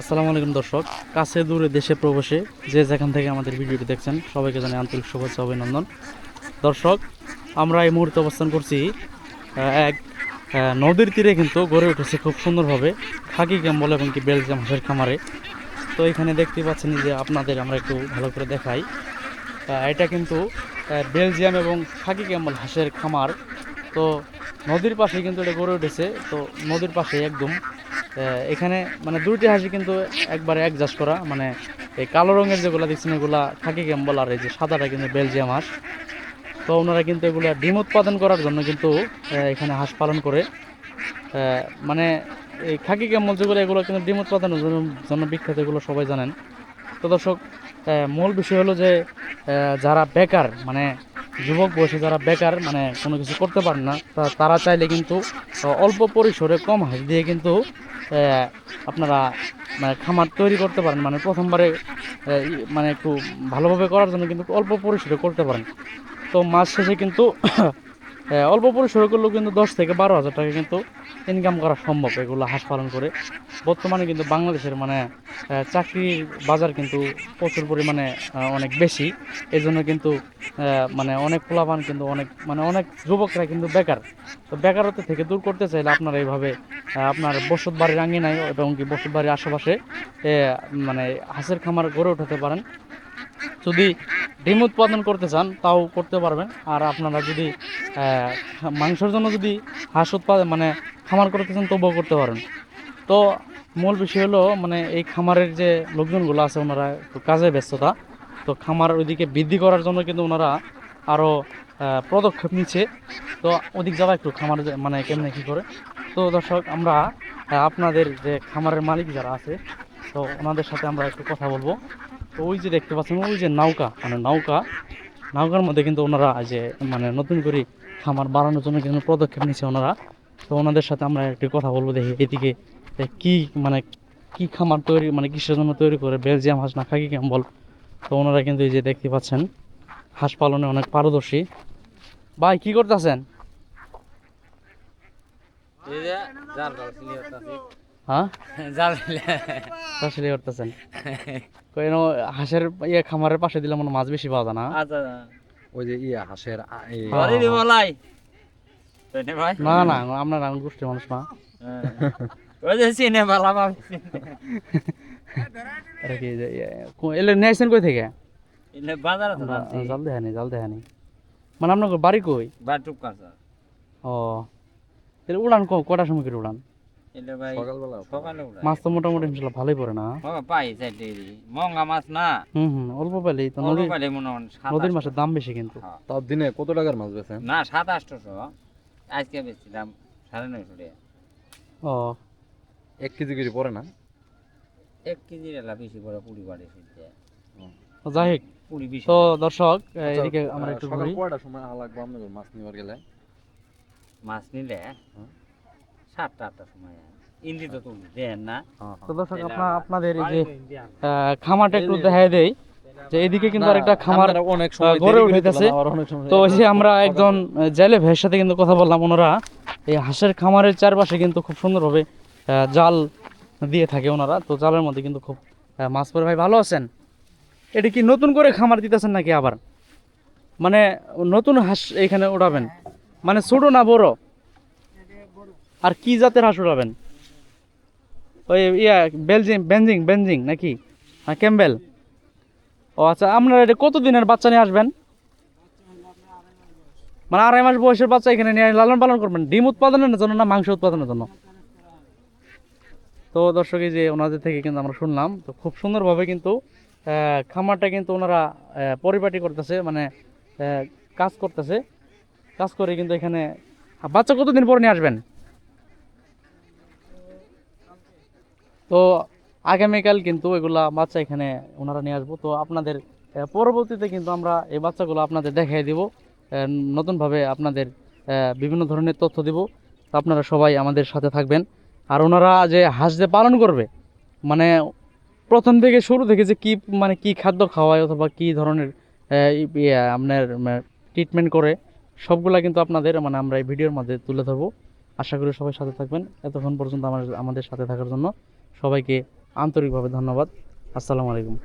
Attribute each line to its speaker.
Speaker 1: আসসালামু আলাইকুম দর্শক। কাছে দূরে দেশে প্রবেশে যে যেখান থেকে আমাদের ভিডিওটি দেখছেন, সবাইকে জানাই আন্তরিক শুভেচ্ছা, অভিনন্দন। দর্শক, আমরা এই মুহূর্তে অবস্থান করছি এক নদীর তীরে কিন্তু গড়ে উঠেছে খুব সুন্দরভাবে খাকি ক্যাম্বল এবং কি বেলজিয়াম হাঁসের খামারে। তো এখানে দেখতে পাচ্ছেন যে আপনাদের আমরা একটু ভালো করে দেখাই। এটা কিন্তু বেলজিয়াম এবং খাকি ক্যাম্বল হাঁসের খামার। তো নদীর পাশে কিন্তু এটা গড়ে উঠেছে। তো নদীর পাশে একদম। এখানে মানে দুইটি হাঁসি কিন্তু একবারে অ্যাডজাস্ট করা। মানে এই কালো রঙের যেগুলো দেখছেন, এগুলা খাকি ক্যাম্বল আর এই যে সাদাটা কিন্তু বেলজিয়াম হাঁস। তো ওনারা কিন্তু এগুলা ডিম উৎপাদন করার জন্য কিন্তু এখানে হাঁস পালন করে। মানে এই খাকি ক্যাম্বল যেগুলো, এগুলো কিন্তু ডিম উৎপাদনের জন্য জন্য বিখ্যাত, এগুলো সবাই জানেন। তো দর্শক মূল বিষয় হলো যে যারা বেকার মানে যুবক বয়সে যারা বেকার মানে কোনো কিছু করতে পারেন না তারা চাইলে কিন্তু অল্প পরিসরে কম হাঁস দিয়ে কিন্তু আপনারা মানে খামার তৈরি করতে পারেন। মানে প্রথমবারে মানে একটু ভালোভাবে করার জন্য কিন্তু অল্প পরিসরে করতে পারেন। তো মাস শেষে কিন্তু অল্প পরিসরে করলেও কিন্তু দশ থেকে বারো হাজার টাকা কিন্তু ইনকাম করা সম্ভব এগুলো হাঁস পালন করে। বর্তমানে কিন্তু বাংলাদেশের মানে চাকরির বাজার কিন্তু প্রচুর পরিমাণে অনেক বেশি। এই জন্য কিন্তু মানে অনেক পোলাপান কিন্তু অনেক মানে অনেক যুবকরা কিন্তু বেকার। তো বেকারত্ব থেকে দূর করতে চাইলে আপনারা এইভাবে আপনার বসত বাড়ির আঙ্গিনায় এবং কি বসত বাড়ির আশেপাশে মানে হাঁসের খামার গড়ে উঠাতে পারেন। যদি ডিম উৎপাদন করতে চান, তাও করতে পারবেন। আর আপনারা যদি মাংসের জন্য যদি হাঁস উৎপাদন মানে খামার করতে চান, তবুও করতে পারেন। তো মূল বিষয় হলো মানে এই খামারের যে লোকজনগুলো আছে, ওনারা একটু কাজে ব্যস্ততা। তো খামার ওইদিকে বৃদ্ধি করার জন্য কিন্তু ওনারা আরও পদক্ষেপ নিচ্ছে। তো ওদিক যাওয়া একটু খামার মানে কেমনে কী করে? তো দর্শক, আমরা আপনাদের যে খামারের মালিক যারা আছে, তো ওনাদের সাথে আমরা একটু কথা বলব। তো ওই যে দেখতে পাচ্ছেন, ওই যে নৌকা মানে নৌকা নৌকার মধ্যে কিন্তু ওনারা যে মানে নতুন করে খামার বাড়ানোর জন্য কিন্তু পদক্ষেপ নিচ্ছে ওনারা। তো ওনাদের সাথে আমরা একটু কথা বলব, দেখি এদিকে কি মানে কি খামার তৈরি মানে কিসের জন্য তৈরি করে বেলজিয়াম হাঁস না খাকি ক্যাম্বল তো ওনারা কিন্তু এই যে দেখতে পাচ্ছেন, হাঁস পালনে অনেক পারদর্শী। ভাই, কি করতেছেন? হ্যাঁ? করতেছেন। কেন হাঁসের ইয়ে খামারের পাশে দিলে মনে মাছ বেশি পাওয়া যায় না?
Speaker 2: আচ্ছা
Speaker 3: ওই যে ইয়া হাঁসের
Speaker 1: হ্যাঁ।
Speaker 2: ভাই?
Speaker 1: না না আপনার আমি গোষ্ঠীর মানুষ না।
Speaker 2: হ্যাঁ। ওই যে
Speaker 1: ইয়ে, এলে কই থেকে? আমরা জাল দেখানি জাল দেখানি। মানে আপনার বাড়ি কই?
Speaker 2: বাটুক
Speaker 1: ও। তাহলে উড়ান ক- কটার সময় করে উড়ান?
Speaker 2: ইলে ভাই
Speaker 3: সকালবেলা
Speaker 2: সকালে উড়াই
Speaker 1: মাছ তো মোটামুটি ইনশাল্লাহ ভালোই পড়ে না?
Speaker 2: ও পাই চাইতে মঙ্গা মাছ না?
Speaker 1: হুম হুম অল্প পেলেই তো
Speaker 2: অল্প পাইলে মনে
Speaker 1: নদীর মাছের দাম বেশি কিন্তু।
Speaker 3: দিনে কত টাকার মাছ বেছেন
Speaker 2: না সাত আটশোশো। আজকে বেচছিলাম সাড়ে নয়শো টাকা।
Speaker 1: ও।
Speaker 3: এক কেজি করে পড়ে না?
Speaker 2: এক কেজির এলা বেশি করে পুরি বাড়ি ফিরতে
Speaker 1: যাই হোক তো দর্শক
Speaker 3: আচ্ছা,
Speaker 1: এদিকে আমরা একটু ঘুরি।
Speaker 3: কয়টার সময় লাগবে? আপনাদের মাছ নিবার গেলে।
Speaker 2: মাছ নিলে। সাতটা আটটার সময় ইন্দি তো তুলি দেন না।
Speaker 1: তো দর্শক আপনার আপনাদের এই যে খামারটা একটু দেই যে এদিকে কিন্তু আরেকটা খামার
Speaker 3: অনেক সময়
Speaker 1: গড়ে তো ওই যে আমরা একজন জেলে ভাইয়ের সাথে কিন্তু কথা বললাম ওনারা এই হাঁসের খামারের চারপাশে কিন্তু খুব সুন্দরভাবে আহ, জাল দিয়ে থাকে ওনারা। তো জালের মধ্যে কিন্তু খুব মাছ পরে ভাই ভালো আছেন? এটা কি নতুন করে খামার দিতেছেন নাকি আবার? মানে নতুন হাঁস এখানে উড়াবেন মানে ছোট না বড়? আর কি জাতের হাঁস উড়াবেন? ওই ইয়া বেলজিং বেঞ্জিং বেঞ্জিং নাকি? হ্যাঁ ক্যাম্বেল। ও আচ্ছা আপনারা এটা কত দিনের বাচ্চা নিয়ে আসবেন? মানে আড়াই মাস বয়সের বাচ্চা এখানে নিয়ে লালন পালন করবেন? ডিম উৎপাদনের জন্য না মাংস উৎপাদনের জন্য? তো দর্শক, এই যে ওনাদের থেকে কিন্তু আমরা শুনলাম, তো খুব সুন্দরভাবে কিন্তু খামারটা কিন্তু ওনারা পরিপাটি করতেছে মানে কাজ করতেছে। কাজ করে কিন্তু এখানে বাচ্চা কতদিন পরে নিয়ে আসবেন? তো আগামীকাল কিন্তু এগুলা বাচ্চা এখানে ওনারা নিয়ে আসব। তো আপনাদের পরবর্তীতে কিন্তু আমরা এই বাচ্চাগুলো আপনাদের দেখাই দিব। নতুনভাবে আপনাদের বিভিন্ন ধরনের তথ্য দিব। তো আপনারা সবাই আমাদের সাথে থাকবেন। আর ওনারা যে হাঁস যে পালন করবে মানে প্রথম থেকে শুরু থেকে যে কি মানে কি খাদ্য খাওয়ায় অথবা কি ধরনের আপনার ট্রিটমেন্ট করে, সবগুলা কিন্তু আপনাদের মানে আমরা এই ভিডিওর মধ্যে তুলে ধরবো। আশা করি সবাই সাথে থাকবেন। এতক্ষণ পর্যন্ত আমার, আমাদের সাথে থাকার জন্য। সবাইকে আন্তরিকভাবে ধন্যবাদ। আসসালামু আলাইকুম।